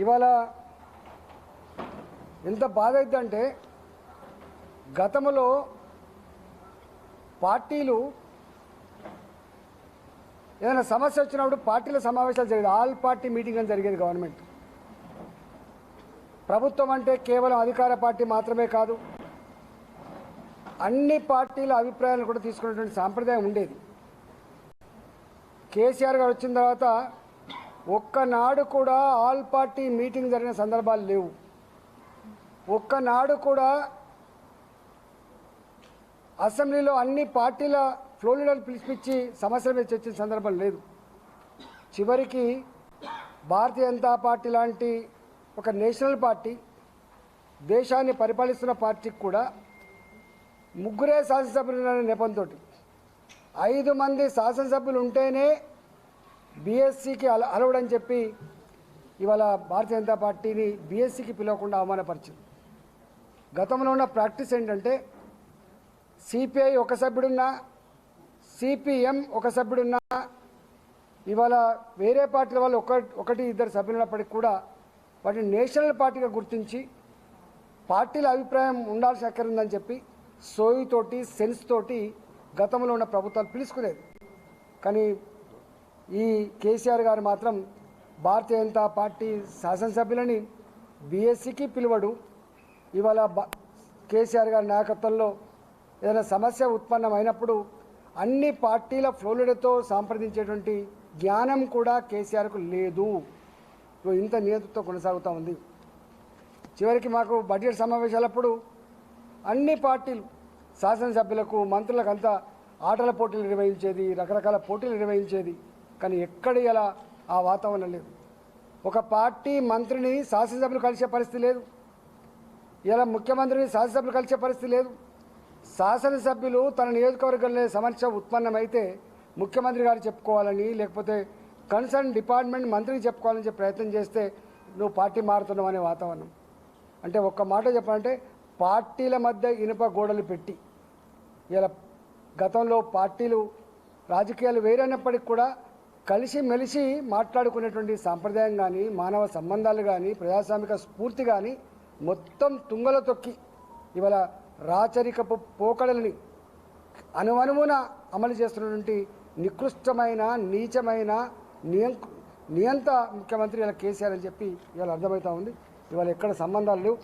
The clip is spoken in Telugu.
ఇవాళ ఎంత బాధ అవుతుందంటే గతంలో పార్టీలు ఏదైనా సమస్య వచ్చినప్పుడు పార్టీల సమావేశాలు జరిగేది. ఆల్ పార్టీ మీటింగ్ అని జరిగేది గవర్నమెంట్. ప్రభుత్వం అంటే కేవలం అధికార పార్టీ మాత్రమే కాదు అన్ని పార్టీల అభిప్రాయాలను కూడా తీసుకునేటువంటి సాంప్రదాయం ఉండేది. కేసీఆర్ గారు వచ్చిన తర్వాత ఒక్కనాడు కూడా ఆల్ పార్టీ మీటింగ్ జరిగిన సందర్భాలు లేవు. ఒక్కనాడు కూడా అసెంబ్లీలో అన్ని పార్టీల ఫ్లో లీడర్లు పిలిపించి సమస్యల మీద చర్చించిన సందర్భం లేదు. చివరికి భారతీయ జనతా పార్టీ లాంటి ఒక నేషనల్ పార్టీ దేశాన్ని పరిపాలిస్తున్న పార్టీకి కూడా ముగ్గురే శాసనసభ్యులు ఉన్న నెపంతో ఐదు మంది శాసనసభ్యులు ఉంటేనే బీఎస్సీకి అల అలవడని చెప్పి ఇవాళ భారతీయ జనతా పార్టీని బీఎస్సీకి పిలవకుండా అవమానపరిచింది. గతంలో ఉన్న ప్రాక్టీస్ ఏంటంటే సిపిఐ ఒక సభ్యుడున్నా సిపిఎం ఒక సభ్యుడున్నా ఇవాళ వేరే పార్టీల వాళ్ళు ఒక ఒకటి ఇద్దరు సభ్యులు ఉన్నప్పటికీ కూడా వాటిని నేషనల్ పార్టీగా గుర్తించి పార్టీల అభిప్రాయం ఉండాల్సి ఉందని చెప్పి సోయితోటి సెన్స్ తోటి గతంలో ఉన్న ప్రభుత్వాలు పిలుచుకునేది. కానీ ఈ కేసీఆర్ గారు మాత్రం భారతీయ జనతా పార్టీ శాసనసభ్యులని బీఎస్సీకి పిలువడు. ఇవాళ బ- కేసీఆర్ గారి నాయకత్వంలో ఏదైనా సమస్య ఉత్పన్నమైనప్పుడు అన్ని పార్టీల ఫ్లోలుడితో సంప్రదించేటువంటి జ్ఞానం కూడా కేసీఆర్కు లేదు. ఇంత నియంత్రణతో కొనసాగుతూ ఉంది. చివరికి మాకు బడ్జెట్ సమావేశాలప్పుడు అన్ని పార్టీలు శాసనసభ్యులకు మంత్రులకు అంతా ఆటల పోటీలు నిర్వహించేది రకరకాల పోటీలు నిర్వహించేది కానీ ఎక్కడ ఇలా ఆ వాతావరణం లేదు. ఒక పార్టీ మంత్రిని శాసనసభ్యులు కలిసే పరిస్థితి లేదు. ఇలా ముఖ్యమంత్రిని శాసనసభ్యులు కలిసే పరిస్థితి లేదు. శాసనసభ్యులు తన నియోజకవర్గంలో సమస్య ఉత్పన్నమైతే ముఖ్యమంత్రి గారు చెప్పుకోవాలని లేకపోతే కన్సర్న్ డిపార్ట్మెంట్ మంత్రికి చెప్పుకోవాలని చెప్పి ప్రయత్నం చేస్తే నువ్వు పార్టీ మారుతున్నావు అనే వాతావరణం. అంటే ఒక్క మాట చెప్పాలంటే పార్టీల మధ్య ఇనుప గోడలు పెట్టి ఇలా గతంలో పార్టీలు రాజకీయాలు వేరైనప్పటికీ కూడా కలిసి మెలిసి మాట్లాడుకునేటువంటి సాంప్రదాయం కానీ మానవ సంబంధాలు కానీ ప్రజాస్వామిక స్ఫూర్తి కానీ మొత్తం తుంగల తొక్కి ఇవాళ రాచరికపు పోకడలని అనువనువున అమలు చేస్తున్నటువంటి నికృష్టమైన నీచమైన నియం నియంత ముఖ్యమంత్రి ఇలా కేసీఆర్ అని చెప్పి ఇవాళ అర్థమవుతా ఉంది. ఇవాళ ఎక్కడ సంబంధాలు లేవు.